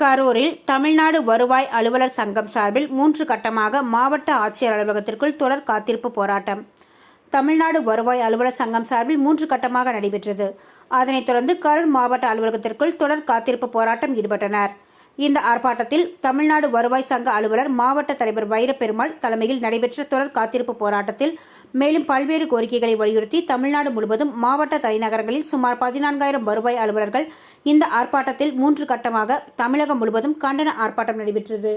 கரூரில் தமிழ்நாடு வருவாய் அலுவலர் சங்கம் சார்பில் மூன்று கட்டமாக மாவட்ட ஆட்சியர் அலுவலகத்திற்குள் தொடர் காத்திருப்பு போராட்டம். தமிழ்நாடு வருவாய் அலுவலர் சங்கம் சார்பில் மூன்று கட்டமாக நடைபெற்றது. அதனைத் தொடர்ந்து கரூர் மாவட்ட அலுவலகத்திற்குள் தொடர் காத்திருப்பு போராட்டம் ஈடுபட்டனர். இந்த ஆர்ப்பாட்டத்தில் தமிழ்நாடு வருவாய் சங்க அலுவலர் மாவட்ட தலைவர் வைரப்பெருமாள் தலைமையில் நடைபெற்ற தொடர் காத்திருப்பு போராட்டத்தில் மேலும் பல்வேறு கோரிக்கைகளை வலியுறுத்தி தமிழ்நாடு முழுவதும் மாவட்ட தலைநகரங்களில் சுமார் பதினான்காயிரம் வருவாய் அலுவலர்கள் இந்த ஆர்ப்பாட்டத்தில் மூன்று கட்டமாக தமிழகம் முழுவதும் கண்டன ஆர்ப்பாட்டம் நடைபெற்றது.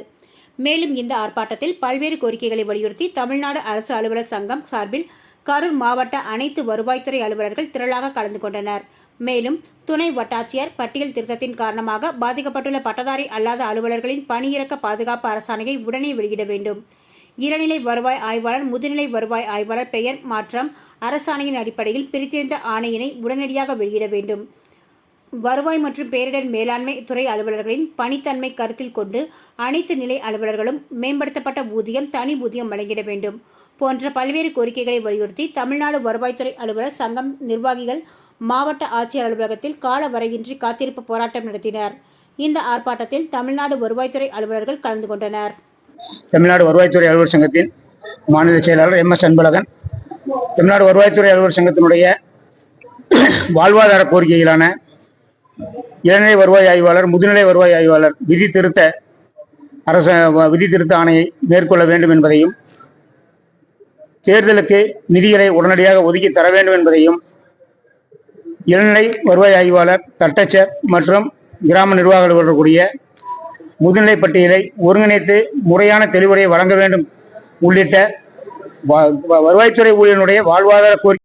மேலும் இந்த ஆர்ப்பாட்டத்தில் பல்வேறு கோரிக்கைகளை வலியுறுத்தி தமிழ்நாடு அரசு அலுவலர் சங்கம் சார்பில் கரூர் மாவட்ட அனைத்து வருவாய்த்துறை அலுவலர்கள் திரளாக கலந்து கொண்டனர். மேலும் துணை வட்டாட்சியர் பட்டியல் திருத்தத்தின் காரணமாக பாதிக்கப்பட்டுள்ள பட்டதாரி அல்லாத அலுவலர்களின் பணியிறக்க பாதுகாப்பு அரசாணையை உடனே வெளியிட வேண்டும். இளநிலை வருவாய் ஆய்வாளர் முதுநிலை வருவாய் ஆய்வாளர் பெயர் மாற்றம் அரசாணையின் அடிப்படையில் பிரித்திருந்த ஆணையினை உடனடியாக வெளியிட வேண்டும். வருவாய் மற்றும் பேரிடர் மேலாண்மை துறை அலுவலர்களின் பணித்தன்மை கருத்தில் கொண்டு அனைத்து நிலை அலுவலர்களும் மேம்படுத்தப்பட்ட ஊதியம் தனி ஊதியம் வழங்கிட வேண்டும். போன்ற பல்வேறு கோரிக்கைகளை வலியுறுத்தி தமிழ்நாடு வருவாய்த்துறை அலுவலர் சங்கம் நிர்வாகிகள் மாவட்ட ஆட்சியர் அலுவலகத்தில் கால வரையின்றி காத்திருப்பு போராட்டம் நடத்தினர். இந்த ஆர்ப்பாட்டத்தில் தமிழ்நாடு வருவாய்த்துறை அலுவலர்கள் கலந்து கொண்டனர். தமிழ்நாடு வருவாய்த்துறை அலுவலர் சங்கத்தின் மாநில செயலாளர் எம் எஸ் அன்பழகன் தமிழ்நாடு வருவாய்த்துறை அலுவலர் சங்கத்தினுடைய வாழ்வாதார கோரிக்கைகளான இளநிலை வருவாய் ஆய்வாளர் முதுநிலை வருவாய் ஆய்வாளர் விதி திருத்த அரச விதி திருத்த ஆணையை மேற்கொள்ள வேண்டும் என்பதையும் தேர்தலுக்கு நிதிகளை உடனடியாக ஒதுக்கி தர வேண்டும் என்பதையும் இளநிலை வருவாய் ஆய்வாளர் தட்டச்சர் மற்றும் கிராம நிர்வாக அலுவலர் கூடிய முதுநிலை பட்டியலை ஒருங்கிணைத்து முறையான தெளிவுரையை வழங்க வேண்டும் உள்ளிட்ட வ- வருவாய்த்துறை ஊழியனுடைய வாழ்வாதார கோரிக்கை